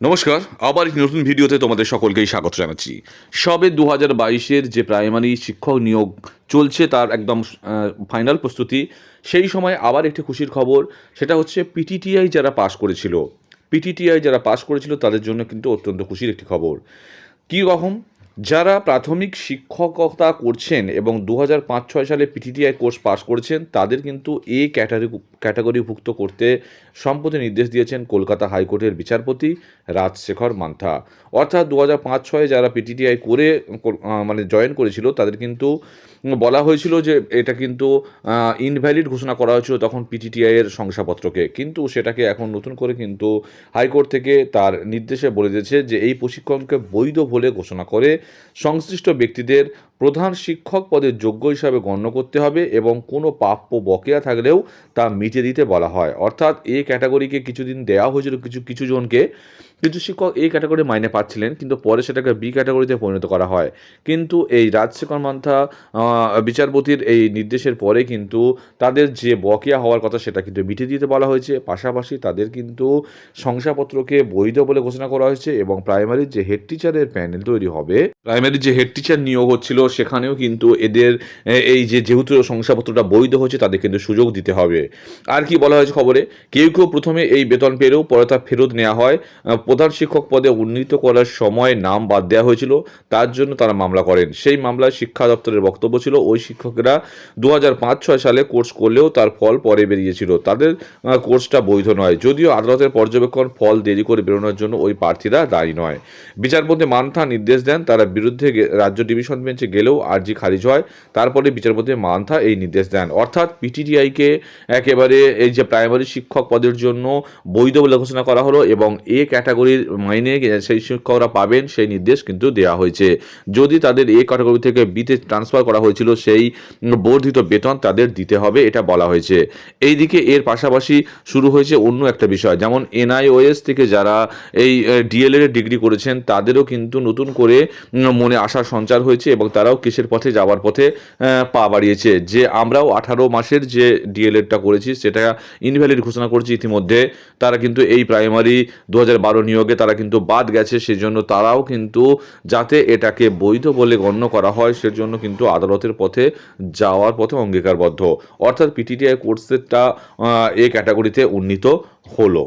নমস্কার, আবার একটি নতুন ভিডিওতে তোমাদের সকলকেই স্বাগত জানাচ্ছি। সবে দু হাজার বাইশের যে প্রাইমারি শিক্ষক নিয়োগ চলছে তার একদম ফাইনাল প্রস্তুতি, সেই সময় আবার একটি খুশির খবর, সেটা হচ্ছে পিটিটিআই যারা পাশ করেছিল পিটিটিআই যারা পাশ করেছিল তাদের জন্য কিন্তু অত্যন্ত খুশির একটি খবর। কী রকম? যারা প্রাথমিক শিক্ষকতা করছেন এবং দু হাজার পাঁচ ছয় সালে পিটিটিআই কোর্স পাস করেছেন, তাদের কিন্তু এ ক্যাটাগরি ক্যাটাগরিভুক্ত করতে সম্প্রতি নির্দেশ দিয়েছেন কলকাতা হাইকোর্টের বিচারপতি রাজশেখর মান্থা। অর্থাৎ দু হাজার পাঁচ যারা পিটিটিআই করে মানে জয়েন করেছিল, তাদের কিন্তু বলা হয়েছিল যে এটা কিন্তু ইনভ্যালিড ঘোষণা করা হয়েছিল তখন পিটিটিআই এর শংসাপত্রকে। কিন্তু সেটাকে এখন নতুন করে কিন্তু হাইকোর্ট থেকে তার নির্দেশে বলে দিয়েছে যে এই প্রশিক্ষণকে বৈধ বলে ঘোষণা করে সংশ্লিষ্ট ব্যক্তিদের প্রধান শিক্ষক পদের যোগ্য হিসাবে গণ্য করতে হবে এবং কোনো প্রাপ্য বকেয়া থাকলেও তা মিটিয়ে দিতে বলা হয়। অর্থাৎ এই ক্যাটাগরিকে কিছুদিন দেওয়া হয়েছিল কিছু কিছু জনকে। কিছু শিক্ষক এই ক্যাটাগরি মাইনে পাচ্ছিলেন, কিন্তু পরে সেটাকে বি ক্যাটাগরিতে পরিণত করা হয়। কিন্তু এই রাজশেখর মান্থা বিচারপতির এই নির্দেশের পরে কিন্তু তাদের যে বকেয়া হওয়ার কথা সেটা কিন্তু মিটিয়ে দিতে বলা হয়েছে। পাশাপাশি তাদের কিন্তু শংসাপত্রকে বৈধ বলে ঘোষণা করা হয়েছে এবং প্রাইমারির যে হেড টিচারের প্যানেল তৈরি হবে, প্রাইমারির যে হেড টিচার নিয়োগ হচ্ছিল সেখানেও কিন্তু এদের এই যে যেহেতু শংসাপত্রটা বৈধ হচ্ছে তাদের কিন্তু সুযোগ দিতে হবে। আর কি বলা হয়েছে খবরে? কেউ কেউ প্রথমে এই বেতন পেলেও পরে তা ফেরত নেওয়া হয়। প্রধান শিক্ষক পদে উন্নীত করার সময় নাম বাদ দেওয়া হয়েছিল। তার জন্য তারা মামলা করেন। সেই মামলায় শিক্ষা দপ্তরের বক্তব্য ছিল, ওই শিক্ষকেরা দু হাজার সালে কোর্স করলেও তার ফল পরে বেরিয়েছিল। তাদের কোর্সটা বৈধ নয়। যদিও আদালতের পর্যবেক্ষণ ফল দেরি করে বেরোনোর জন্য ওই প্রার্থীরা দায়ী নয়। বিচারপতি মান্থা নির্দেশ দেন, তারা বিরুদ্ধে রাজ্য ডিভিশন বেঞ্চে গেলেও আর্জি খারিজ হয়। তারপরে বিচারপতি মান্থা এই নির্দেশ দেন। অর্থাৎ পিটিটিআইকে একেবারে এই যে প্রাইমারি শিক্ষক পদের জন্য বৈধ বলে ঘোষণা করা হলো এবং এ ক্যাটাগরির মাইনে সেই শিক্ষকরা পাবেন সেই নির্দেশ কিন্তু দেওয়া হয়েছে। যদি তাদের এ ক্যাটাগরি থেকে বিতে ট্রান্সফার করা হয়েছিল সেই বর্ধিত বেতন তাদের দিতে হবে, এটা বলা হয়েছে। এইদিকে এর পাশাপাশি শুরু হয়েছে অন্য একটা বিষয়, যেমন এনআইওএস থেকে যারা এই ডিএলএড ডিগ্রি করেছেন, তাদেরও কিন্তু নতুন করে মনে আশার সঞ্চার হয়েছে এবং তারাও কেসের পথে যাওয়ার পথে পা বাড়িয়েছে। যে আমরাও আঠারো মাসের যে ডিএলএডটা করেছি, সেটা ইনভ্যালিড ঘোষণা করেছি ইতিমধ্যে। তারা কিন্তু এই প্রাইমারি দু হাজার বারো নিয়োগে তারা কিন্তু বাদ গেছে, সেজন্য তারাও কিন্তু যাতে এটাকে বৈধ বলে গণ্য করা হয়, সেজন্য কিন্তু আদালতের পথে যাওয়ার পথে অঙ্গীকারবদ্ধ। অর্থাৎ পিটিটিআই কোর্সেরটা এই ক্যাটাগরিতে উন্নীত হলো।